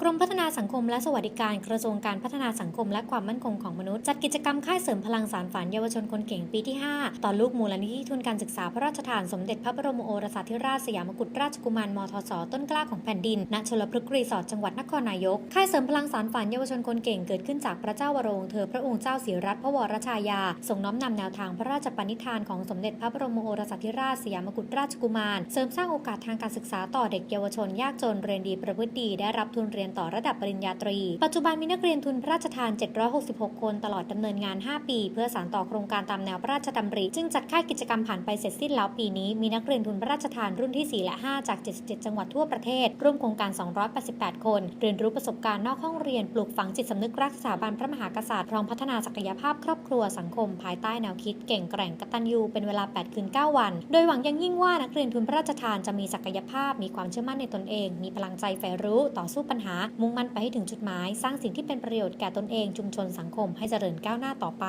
กรมพัฒนาสังคมและสวัสดิการกระทรวงการพัฒนาสังคมและความมั่นคงของมนุษย์จัดกิจกรรมค่ายเสริมพลังสารฝันเยาวชนคนเก่งปีที่ 5ต่อลูกมูลนิธิทุนการศึกษาพระราชทานสมเด็จพระบรมโอรสาธิราชสยามกุฎราชกุมารมทศต้นกล้าของแผ่นดินณชลพฤกษ์รีสอร์ทจังหวัดนครนายก ค่ายเสริมพลังสารฝันเยาวชนคนเก่งเกิดขึ้นจากพระเจ้าวโรวงเธอพระองค์เจ้าศรีรัตพระวรชายาทรงน้อมนำแนวทางพระราชปณิธานของสมเด็จพระบรมโอรสาธิราชสยามกุฎราชกุมาร เสริมสร้างโอกาสทางการศึกษาต่อเด็กเยาวชนยากจนเรียนดีประพฤติดีได้รับทุนเรียนต่อระดับปริญญาตรี ปัจจุบันมีนักเรียนทุนพระราชทาน 766 คนตลอดดำเนินงาน 5 ปี เพื่อสานต่อโครงการตามแนวพระราชดำริ จึงจัดค่ายกิจกรรมผ่านไปเสร็จสิ้นแล้วปีนี้มีนักเรียนทุนพระราชทานรุ่นที่ 4 และ 5 จาก 77 จังหวัดทั่วประเทศ ร่วมโครงการ 288 คน เรียนรู้ประสบการณ์นอกห้องเรียน ปลูกฝังจิตสำนึกรักสถาบันพระมหากษัตริย์พร้อมพัฒนาศักยภาพครอบครัวสังคม ภายใต้แนวคิดเก่งแกร่งกตัญญูเป็นเวลา 8 คืน 9 วัน โดยหวังยังยิ่งว่านักเรียนทุนพระราชทานจะมีศักยภาพมีความเชื่อมั่นในตนเอง มีพลังใจใฝ่รู้ต่อสู้ปัญหามุ่งมั่นไปให้ถึงจุดหมาย สร้างสิ่งที่เป็นประโยชน์แก่ตนเองชุมชนสังคมให้เจริญก้าวหน้าต่อไป